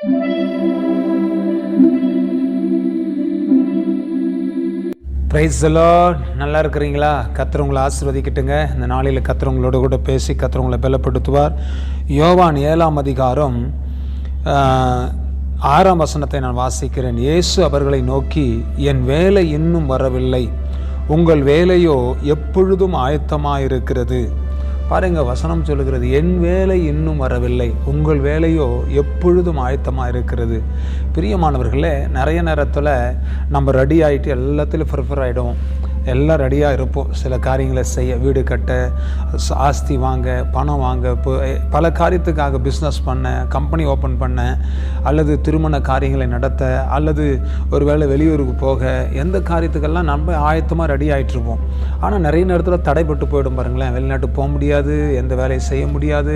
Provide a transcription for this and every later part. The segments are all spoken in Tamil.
பிரைஸ் நல்லா இருக்கிறீங்களா? கத்துறவங்களை ஆசிர்வதிக்கிட்டுங்க. இந்த நாளில் கத்துறவங்களோட கூட பேசி கத்துறவங்களை பலப்படுத்துவார். யோவான் ஏழாம் அதிகாரம் ஆறாம் வசனத்தை நான் வாசிக்கிறேன். இயேசு அவர்களை நோக்கி என் வேலை இன்னும் வரவில்லை. உங்கள் வேலையோ எப்பொழுதும் ஆயத்தமாக இருக்கிறது பாருங்க வசனம் சொல்லுகிறது என் வேலை இன்னும் வரவில்லை. உங்கள் வேலையோ எப்பொழுதும் ஆயத்தமாக இருக்கிறது. பிரியமானவர்களே நிறைய நேரத்தில் நம்ம ரெடி ஆகிட்டு எல்லாத்துலேயும் ப்ரிஃபர் ஆகிடும் எல்லாம் ரெடியாக இருப்போம். சில காரியங்களை செய்ய வீடு கட்ட ஆஸ்தி வாங்க பணம் வாங்க பல காரியத்துக்காக பிஸ்னஸ் பண்ண கம்பெனி ஓப்பன் பண்ண அல்லது திருமண காரியங்களை நடத்த அல்லது ஒரு வேளை வெளியூருக்கு போக எந்த காரியத்துக்கெல்லாம் நம்ம ஆயத்தமாக ரெடி ஆகிட்ருப்போம் ஆனால் நிறைய நேரத்தில் தடைப்பட்டு போயிடும் பாருங்களேன். வெளிநாட்டு போக முடியாது எந்த வேலையும் செய்ய முடியாது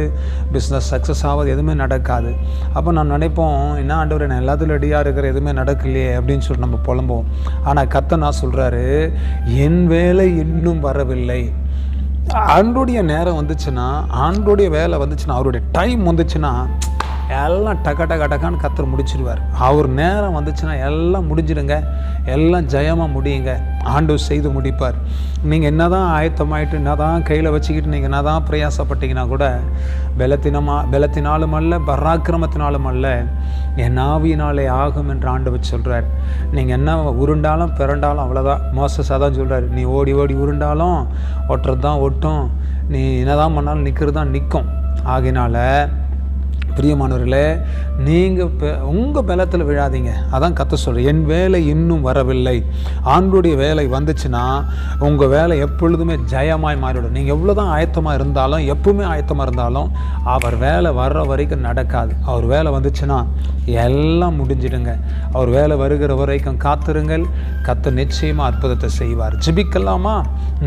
பிஸ்னஸ் சக்ஸஸ் ஆகாது எதுவுமே நடக்காது. அப்போ நான் நினைப்போம் என்ன ஆண்டவர் நான் எல்லாத்துலையும் ரெடியாக இருக்கிற எதுவுமே நடக்கலையே அப்படின்னு சொல்லி நம்ம புலம்புவோம். ஆனால் கத்தை நான் சொல்கிறாரு என் வேலை இன்னும் வரவில்லை. ஆண்டோடைய நேரம் வந்துச்சுன்னா ஆண்டோடைய வேலை வந்துச்சுன்னா அவருடைய டைம் வந்துச்சுன்னா எல்லாம் டக டக டகான்னு கத்தர் முடிச்சிடுவார் அவர் நேரம் வந்துச்சுன்னா எல்லாம் முடிஞ்சிடுங்க. எல்லாம் ஜெயமாக முடியுங்க. ஆண்டவர் செய்து முடிப்பார். நீங்கள் என்ன தான் ஆயத்தமாயிட்டு என்ன தான் கையில் வச்சுக்கிட்டு நீங்கள் என்ன தான் பிரயாசப்பட்டீங்கன்னா கூட பலத்தினமா பலத்தினாலும் அல்ல பராக்கிரமத்தினாலும் அல்ல என் ஆவியினாலே ஆகும் என்று ஆண்டவர் சொல்கிறார் நீங்கள் என்ன உருண்டாலும் பிறண்டாலும் அவ்வளோதான் மோசஸ் அதான் சொல்கிறார் நீ ஓடி ஓடி உருண்டாலும் ஒட்டுறது தான் ஒட்டும். நீ என்னதான் பண்ணாலும் நிற்கிறது தான் நிற்கும் ஆகினால பிரியமானவர்களே நீங்கள் உங்கள் பலத்தில் விழாதீங்க. அதான் கற்று சொல்கிறேன் என் வேலை இன்னும் வரவில்லை. ஆண்டுடைய வேலை வந்துச்சுன்னா உங்கள் வேலை எப்பொழுதுமே ஜெயமாய் மாறிவிடும். நீங்கள் எவ்வளோ தான் ஆயத்தமாக இருந்தாலும் எப்பவுமே ஆயத்தமாக இருந்தாலும் அவர் வேலை வர்ற வரைக்கும் நடக்காது. அவர் வேலை வந்துச்சுன்னா எல்லாம் முடிஞ்சிடுங்க. அவர் வேலை வருகிற வரைக்கும் காத்திருங்கள். கத்து நிச்சயமாக அற்புதத்தை செய்வார். ஜிபிக்கலாமா?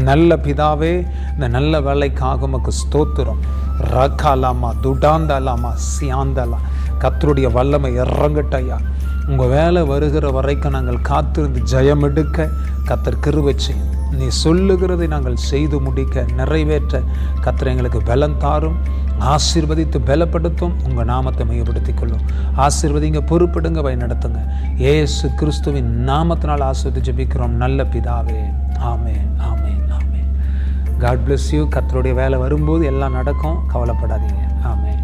நல்ல பிதாவே இந்த நல்ல வேலைக்காக உமக்கு ஸ்தோத்திரம். ரக்காலாமா துடாந்தாலாமா சியாந்தலா கத்தருடைய வல்லமை இறங்கட்டையா. உங்கள் வேலை வருகிற வரைக்கும் நாங்கள் காத்திருந்து ஜெயம் எடுக்க கத்தர் கிருபை செய்யும். நீ சொல்லுகிறதை நாங்கள் செய்து முடிக்க நிறைவேற்ற கத்தர் எங்களுக்கு பலம் தாரும். ஆசீர்வதித்து பலப்படுத்தும் உங்கள் நாமத்தை மையப்படுத்திக் கொள்ளும் ஆசீர்வதிங்க பொறுப்படுங்க வழி நடத்துங்க ஏசு கிறிஸ்துவின் நாமத்தினால் ஆசீர்வதி ஜெபிக்கிறோம் நல்ல பிதாவே. Amen amen amen. God bless you கத்தருடைய வேலை வரும்போது எல்லாம் நடக்கும். கவலைப்படாதீங்க. ஆமென்.